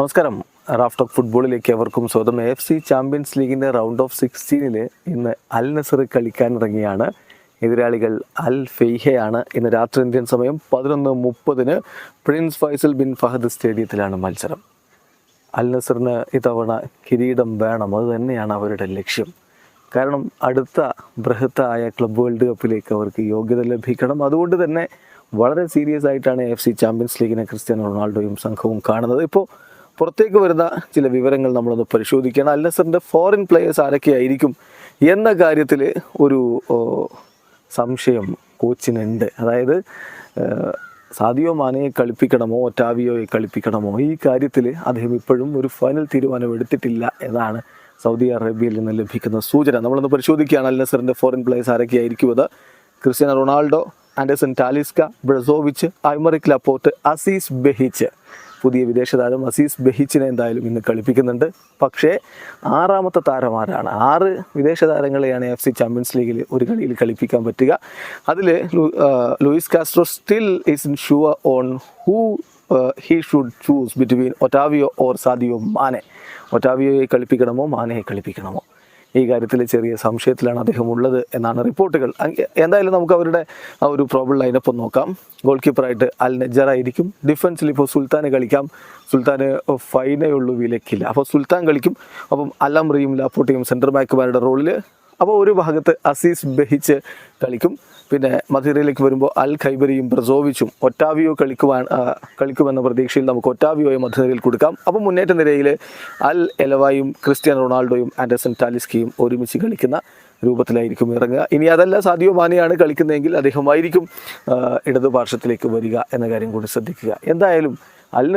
നമസ്കാരം. Raft of ഫുട്ബോളിലേക്ക് അവർക്കും സ്വന്തം എഫ് സി ചാമ്പ്യൻസ് ലീഗിന്റെ റൗണ്ട് ഓഫ് സിക്സ്റ്റീനിൽ ഇന്ന് അൽ നസറി കളിക്കാൻ ഇറങ്ങിയാണ് എതിരാളികൾ അൽ ഫെയ്ഹയാണ്. ഇന്ന് രാത്രി ഇന്ത്യൻ സമയം പതിനൊന്ന് മുപ്പതിന് പ്രിൻസ് ഫൈസൽ ബിൻ ഫഹദ് സ്റ്റേഡിയത്തിലാണ് മത്സരം. അൽ നസറിന് ഇത്തവണ കിരീടം വേണം. അത് തന്നെയാണ് അവരുടെ ലക്ഷ്യം. കാരണം അടുത്ത ബൃഹത്തായ ക്ലബ് വേൾഡ് കപ്പിലേക്ക് അവർക്ക് യോഗ്യത ലഭിക്കണം. അതുകൊണ്ട് തന്നെ വളരെ സീരിയസ് ആയിട്ടാണ് എഫ് സി ചാമ്പ്യൻസ് ലീഗിനെ ക്രിസ്ത്യാനോ റൊണാൾഡോയും സംഘവും കാണുന്നത്. ഇപ്പോൾ പുറത്തേക്ക് വരുന്ന ചില വിവരങ്ങൾ നമ്മളൊന്ന് പരിശോധിക്കണം. അൽ നസറിന്റെ ഫോറിൻ പ്ലേയേഴ്സ് ആരൊക്കെയായിരിക്കും എന്ന കാര്യത്തിൽ ഒരു സംശയം കോച്ചിനുണ്ട്. അതായത് സാദിയോ മാനയെ കളിപ്പിക്കണമോ ഒറ്റാവിയോയെ കളിപ്പിക്കണമോ ഈ കാര്യത്തിൽ അദ്ദേഹം ഇപ്പോഴും ഒരു ഫൈനൽ തീരുമാനം എടുത്തിട്ടില്ല എന്നാണ് സൗദി അറേബ്യയിൽ നിന്ന് ലഭിക്കുന്ന സൂചന. നമ്മളൊന്ന് പരിശോധിക്കുകയാണ് അൽ നസറിന്റെ ഫോറിൻ പ്ലേയേഴ്സ് ആരൊക്കെയായിരിക്കും അത്? Cristiano Ronaldo Anderson Talisca Brozovic Aymeric Laporte Aziz Behich. പുതിയ വിദേശ താരം അസീസ് ബഹിച്ചിനെ എന്തായാലും ഇന്ന് കളിപ്പിക്കുന്നുണ്ട്. പക്ഷേ ആറാമത്തെ താരമാരാണ് ആറ് വിദേശ താരങ്ങളെയാണ് എഫ് സി ചാമ്പ്യൻസ് ലീഗിൽ ഒരു കളിയിൽ കളിപ്പിക്കാൻ പറ്റുക. അതിൽ Luis Castro still is unsure on who he should choose between Otavio or Sadio Mane ഒറ്റാവിയോയെ കളിപ്പിക്കണമോ മാനയെ കളിപ്പിക്കണമോ? ഈ കാര്യത്തിൽ ചെറിയ സംശയത്തിലാണ് അദ്ദേഹം ഉള്ളത് എന്നാണ് റിപ്പോർട്ടുകൾ. എന്തായാലും നമുക്ക് അവരുടെ ആ ഒരു പ്രോബ്ലം ലൈനപ്പ് നോക്കാം. ഗോൾ കീപ്പറായിട്ട് അൽ നജറായിരിക്കും ഡിഫൻസിൽ ഇപ്പോൾ സുൽത്താന് കളിക്കാം. സുൽത്താന് ഫൈനേ ഉള്ളൂ വിലക്കില്ല. അപ്പോൾ സുൽത്താൻ കളിക്കും. അപ്പം അലംറിയും ലാപ്പോട്ടിയും സെന്റർ ബാക്കുമാരുടെ റോളിൽ അപ്പോൾ ഒരു ഭാഗത്ത് അസീസ് ബഹിച്ച് കളിക്കും. പിന്നെ മധുരയിലേക്ക് വരുമ്പോൾ അൽ ഖൈബരിയും ബ്രസോവിച്ചും ഒറ്റാവിയോ കളിക്കുവാൻ കളിക്കുമെന്ന പ്രതീക്ഷയിൽ നമുക്ക് ഒറ്റാവിയോയെ മധുരയിൽ കൊടുക്കാം. അപ്പോൾ മുന്നേറ്റ നിരയിൽ അൽ എലവായും ക്രിസ്ത്യൻ റൊണാൾഡോയും ആൻഡേഴ്സൺ ടാലിസ്കിയും ഒരുമിച്ച് കളിക്കുന്ന രൂപത്തിലായിരിക്കും ഇറങ്ങുക. ഇനി അതല്ല സാദിയോ മാനെയാണ് കളിക്കുന്നതെങ്കിൽ അദ്ദേഹമായിരിക്കും ഇടതുപാർശ്വത്തിലേക്ക് വരിക എന്ന കാര്യം കൂടി ശ്രദ്ധിക്കുക. എന്തായാലും അൽ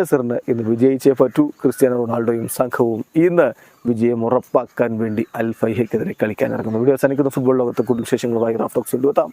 ഇന്ന് വിജയിച്ചേ പറ്റൂ. ക്രിസ്ത്യാനോ റൊണാൾഡോയും സംഘവും ഇന്ന് വിജയം ഉറപ്പാക്കാൻ വേണ്ടി അൽ ഫൈഹയ്ക്കെതിരെ കളിക്കാൻ ഇറങ്ങുന്നു. വീഡിയോ അവസാനിക്കുന്ന. ഫുട്ബോൾ ലോകത്തെ കൂടുതൽ വിശേഷങ്ങളുമായി റാഫ്റ്റോക്സ് കൊണ്ടുവെത്താം